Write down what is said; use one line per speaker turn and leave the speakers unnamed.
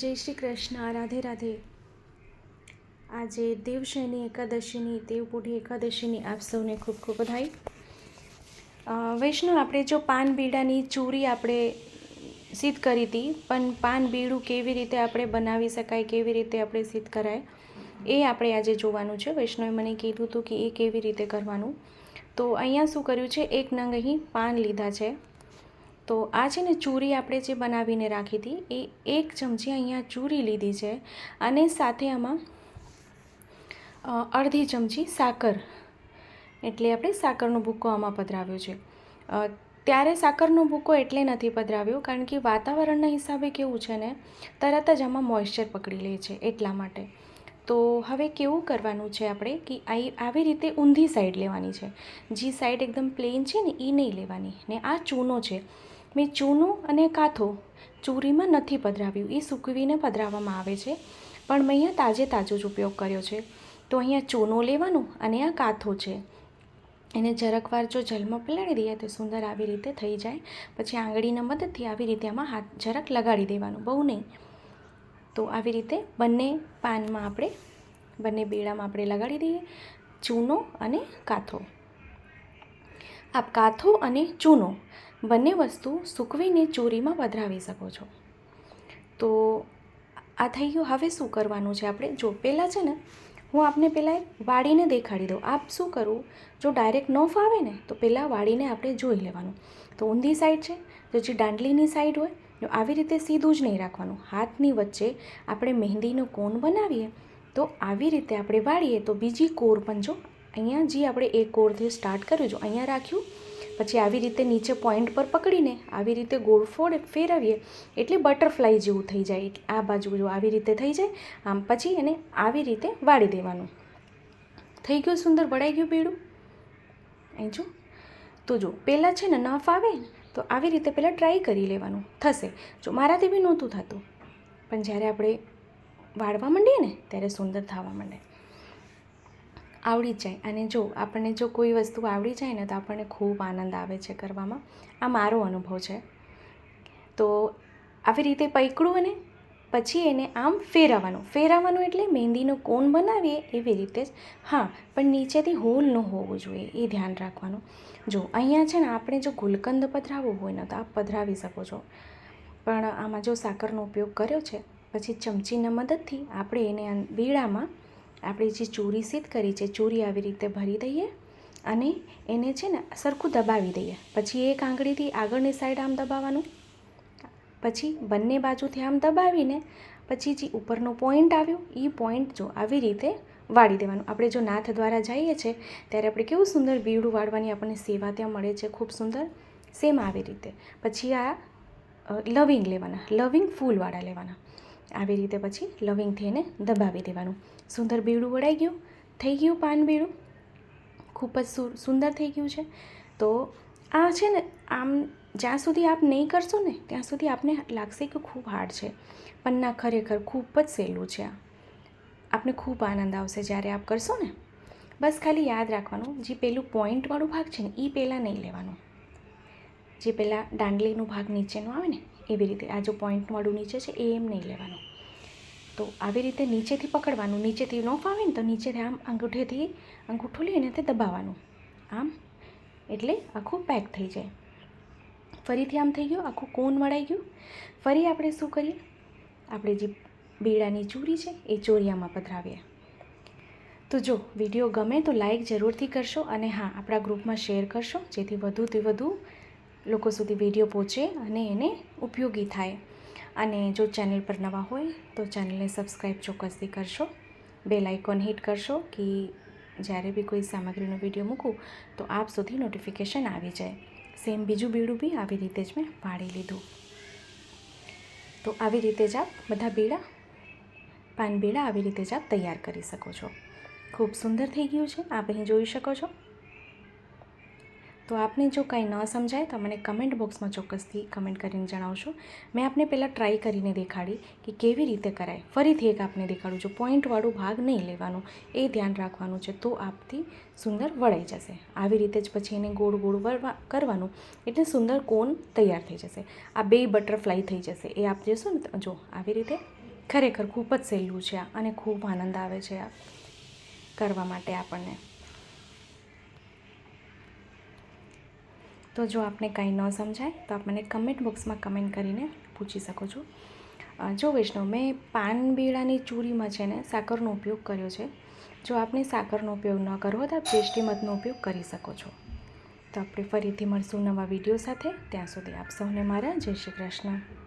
જય શ્રી કૃષ્ણ, રાધે રાધે. આજે દેવશયની એકાદશીની દેવબુઢી એકાદશીની આપ સૌને ખૂબ ખૂબ બધાઈ વૈષ્ણવ, આપણે જો પાન બીડાની ચૂરી આપણે સિદ્ધ કરી હતી, પણ પાન બીડું કેવી રીતે આપણે બનાવી શકાય, કેવી રીતે આપણે સિદ્ધ કરાય, એ આપણે આજે જોવાનું છે. વૈષ્ણવે મને કીધું હતું કે એ કેવી રીતે કરવાનું. તો અહીંયા શું કર્યું છે, એક નંગ અહીં પાન લીધા છે. તો આ છે ને ચૂરી આપણે જે બનાવીને રાખી હતી, એ એક ચમચી અહીંયા ચૂરી લીધી છે અને સાથે આમાં અડધી ચમચી સાકર. એટલે આપણે સાકરનો ભૂકો આમાં પધરાવ્યો છે. ત્યારે સાકરનો ભૂકો એટલે નથી પધરાવ્યો, કારણ કે વાતાવરણના હિસાબે કેવું છે ને, તરત જ આમાં મોઇશ્ચર પકડી લે છે એટલા માટે. તો હવે કેવું કરવાનું છે આપણે કે આ આવી રીતે ઊંધી સાઈડ લેવાની છે. જે સાઈડ એકદમ પ્લેન છે ને એ નહીં લેવાની. ને આ ચૂનો છે. મેં ચૂનો અને કાથો ચૂરીમાં નથી પધરાવ્યું. એ સૂકવીને પધરાવવામાં આવે છે. પણ મેં અહીંયા તાજે તાજો જ ઉપયોગ કર્યો છે. તો અહીંયા ચૂનો લેવાનું અને આ કાથો છે. એને જરાકવાર જો જલમાં પલાળી દઈએ તો સુંદર આવી રીતે થઈ જાય. પછી આંગળીના મદદથી આવી રીતે આમાં હાથ જરાક લગાડી દેવાનું. બહુ નહીં. તો આવી રીતે બંને પાનમાં આપણે, બંને બેડામાં આપણે લગાડી દઈએ, ચૂનો અને કાથો. આપ કાથો અને ચૂનો બંને વસ્તુ સૂકવીને ચોરીમાં પધરાવી શકો છો. તો આ થઈ ગયું. હવે શું કરવાનું છે આપણે? જો, પહેલાં છે ને, હું આપને પહેલાં વાળીને દેખાડી દઉં. આપ શું કરવું જો ડાયરેક્ટ ન ફાવે ને, તો પહેલાં વાળીને આપણે જોઈ લેવાનું. તો ઊંધી સાઈડ છે, તો જે દાંડલીની સાઈડ હોય આવી રીતે સીધું જ નહીં રાખવાનું, હાથની વચ્ચે આપણે મહેંદીનો કોન બનાવીએ, તો આવી રીતે આપણે વાળીએ, તો બીજી કોર પણ જો, અહીંયા જે આપણે એક કોરથી સ્ટાર્ટ કર્યું, જો અહીંયા રાખ્યું, પછી આવી રીતે નીચે પોઈન્ટ પર પકડીને આવી રીતે ગોળ ફોડ ફેરવીએ, એટલે બટરફ્લાય જેવું થઈ જાય આ બાજુ જો આવી રીતે થઈ જાય, આમ પછી એને આવી રીતે વાળી દેવાનું. થઈ ગયું સુંદર વળાઈ ગયું પીળું અહીં જો, તો જો, પહેલાં છે ને ન ફાવે તો આવી રીતે પહેલાં ટ્રાય કરી લેવાનું. થશે. જો મારાથી બી નહોતું થતું. પણ જ્યારે આપણે વાળવા માંડીએ ને, ત્યારે સુંદર થવા માંડે. આવડી જાય. અને જો આપણને જો કોઈ વસ્તુ આવડી જાય ને, તો આપણને ખૂબ આનંદ આવે છે કરવામાં. આ મારો અનુભવ છે. તો આવી રીતે પૈકડું અને પછી એને આમ ફેરવવાનું. ફેરવવાનું એટલે મહેંદીનો કોન બનાવીએ એવી રીતે જ, હા, પણ નીચેથી હોલ ન હોવું જોઈએ, એ ધ્યાન રાખવાનું. જો, અહીંયા છે ને આપણે જો ગુલકંદ પધરાવવું હોય ને તો આપ પધરાવી શકો છો. પણ આમાં જો સાકરનો ઉપયોગ કર્યો છે, પછી ચમચીના મદદથી આપણે એને બીડામાં આપણે જે ચોરી સીધ કરી છે, ચોરી આવી રીતે ભરી દઈએ અને એને છે ને સરખું દબાવી દઈએ. પછી એક આંગળીથી આગળની સાઈડ આમ દબાવવાનું. પછી બંને બાજુથી આમ દબાવીને પછી જે ઉપરનો પોઈન્ટ આવ્યો એ પોઈન્ટ જો આવી રીતે વાળી દેવાનું. આપણે જો નાથ દ્વારા જઈએ છીએ ત્યારે આપણે કેવું સુંદર બીડું વાળવાની આપણને સેવા ત્યાં મળે છે, ખૂબ સુંદર. સેમ આવી રીતે. પછી આ લવિંગ લેવાના લવિંગ ફૂલવાળા લેવાના. આવી રીતે પછી લવિંગથી એને દબાવી દેવાનું. સુંદર બીડું વળાઈ ગયું, થઈ ગયું પાન બીડું ખૂબ જ સુંદર થઈ ગયું છે. તો આ છે ને, આમ જ્યાં સુધી આપ નહીં કરશો ને, ત્યાં સુધી આપને લાગશે કે ખૂબ હાર્ડ છે. પણ ના, ખરેખર ખૂબ જ સહેલું છે આપને ખૂબ આનંદ આવશે જ્યારે આપ કરશો ને. બસ ખાલી યાદ રાખવાનું, જે પેલું પોઈન્ટવાળું ભાગ છે ને એ પહેલાં નહીં લેવાનું. જે પહેલાં દાંડલીનો ભાગ નીચેનો આવે ને, એવી રીતે આ જો પોઈન્ટવાળું નીચે છે એ એમ નહીં લેવાનું. તો આવી રીતે નીચેથી પકડવાનું, નીચેથી ન ફાવે ને તો નીચેથી આમ અંગૂઠેથી અંગૂઠો લઈને તે દબાવવાનું. આમ. એટલે આખું પેક થઈ જાય. ફરીથી આમ થઈ ગયું, આખું કોન વળાઈ ગયું. ફરી આપણે શું કરીએ? આપણે જે બીડાની ચોરી છે, એ ચોરિયામાં પધરાવીએ. તો જો, વીડિયો ગમે તો લાઈક જરૂરથી કરશો અને હા, આપણા ગ્રુપમાં શેર કરશો, જેથી વધુથી વધુ લોકો સુધી વીડિયો પહોંચે અને એને ઉપયોગી થાય. અને જો ચેનલ પર નવા હોય, તો ચેનલને સબસ્ક્રાઈબ ચોક્કસથી કરશો. બેલ આઇકોન હિટ કરશો કે જ્યારે બી કોઈ સામગ્રીનો વીડિયો મૂકું, તો આપ સુધી નોટિફિકેશન આવી જાય. સેમ બીજું બીડું બી આવી રીતે જ મેં વાળી લીધું. તો આવી રીતે જ આપ બધા બીડા પાન બીડા આવી રીતે જ આપ તૈયાર કરી શકો છો. ખૂબ સુંદર થઈ ગયું છે. આપ અહીં જોઈ શકો છો. તો આપને જો કાંઈ ન સમજાય તો મને કમેન્ટ બોક્સમાં ચોક્કસથી કમેન્ટ કરીને જણાવશો. મેં આપને પહેલાં ટ્રાય કરીને દેખાડી કે કેવી રીતે કરાય. ફરીથી એક આપને દેખાડું છું. પોઈન્ટવાળું ભાગ નહીં લેવાનો. એ ધ્યાન રાખવાનું છે તો આપથી સુંદર વળાઈ જશે. આવી રીતે જ પછી એને ગોળ ગોળ વળવા કરવાનું. એટલે સુંદર કોન તૈયાર થઈ જશે. આ બે બટરફ્લાય થઈ જશે. એ આપ જોશો ને જો આવી રીતે ખરેખર ખૂબ જ સહેલું છે આ. અને ખૂબ આનંદ આવે છે આ કરવા માટે આપણને. તો જો આપને કાંઈ ન સમજાય, તો આપ મને કમેન્ટ બોક્સમાં કમેન્ટ કરીને પૂછી શકો છો. જો વૈષ્ણવ, મેં પાન બીડાની ચૂરીમાં છે ને સાકરનો ઉપયોગ કર્યો છે. જો આપને સાકરનો ઉપયોગ ન કરવો તો આપ ચેષ્ટી મધનો ઉપયોગ કરી શકો છો. તો આપણે ફરીથી મળશું નવા વીડિયો સાથે. ત્યાં સુધી આપ સૌને મારા જય શ્રી કૃષ્ણ.